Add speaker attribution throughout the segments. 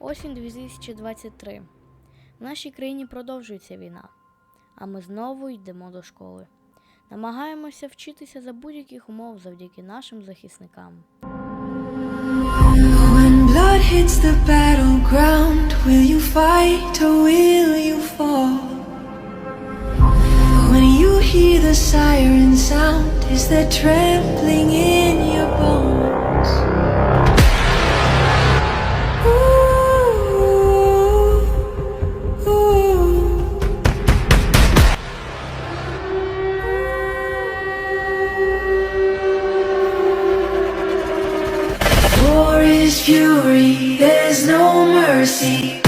Speaker 1: Осінь 2023. В нашій країні продовжується війна, а ми знову йдемо до школи. Намагаємося вчитися за будь-яких умов завдяки нашим захисникам.
Speaker 2: When blood hits the battleground, will you fight or will you fall? When you hear the siren sound, is there trembling in your bones? Is fury, there's no mercy.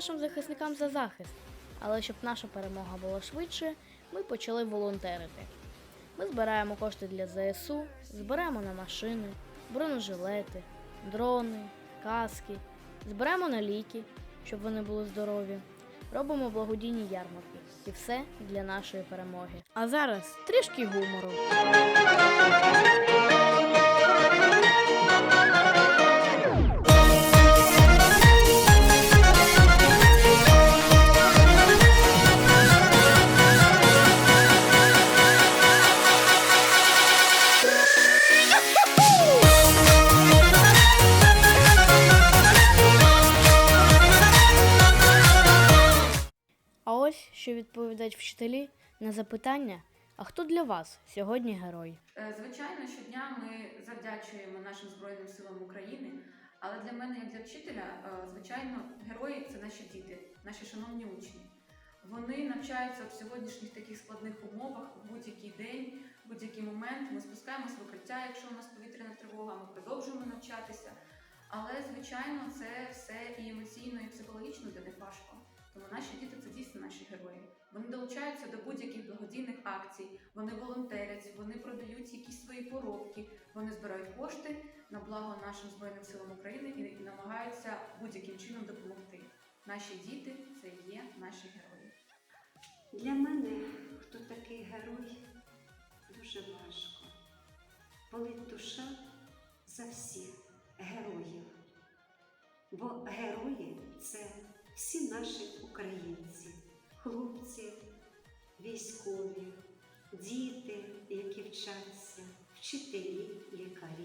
Speaker 1: нашим захисникам за захист. Але щоб наша перемога була швидше, ми почали волонтерити. Ми збираємо кошти для ЗСУ, збираємо на машини, бронежилети, дрони, каски, збираємо на ліки, щоб вони були здорові. Робимо благодійні ярмарки. І все для нашої перемоги. А зараз трішки гумору. Що відповідають вчителі на запитання: а хто для вас сьогодні герой?
Speaker 3: Е, Звичайно, щодня ми завдячуємо нашим Збройним силам України. Але для мене, як для вчителя, е, звичайно, герої це наші діти, наші шановні учні. Вони навчаються в сьогоднішніх таких складних умовах в будь-який день, в будь-який момент. Ми спускаємося в укриття, якщо у нас повітряна тривога, ми продовжуємо навчатися. Але, звичайно, це все і емоційно, і психологічно для них важко. Тому наші діти це дійсно наші герої. Вони долучаються до будь-яких благодійних акцій, вони волонтерять, вони продають якісь свої поробки, вони збирають кошти на благо нашим Збройним силам України і намагаються будь-яким чином допомогти. Наші діти це є наші герої.
Speaker 4: Для мене хто такий герой дуже важко. Болить душа за всіх героїв. Бо герої це всі наші українці, хлопці, військові, діти, які вчаться, вчителі, лікарі.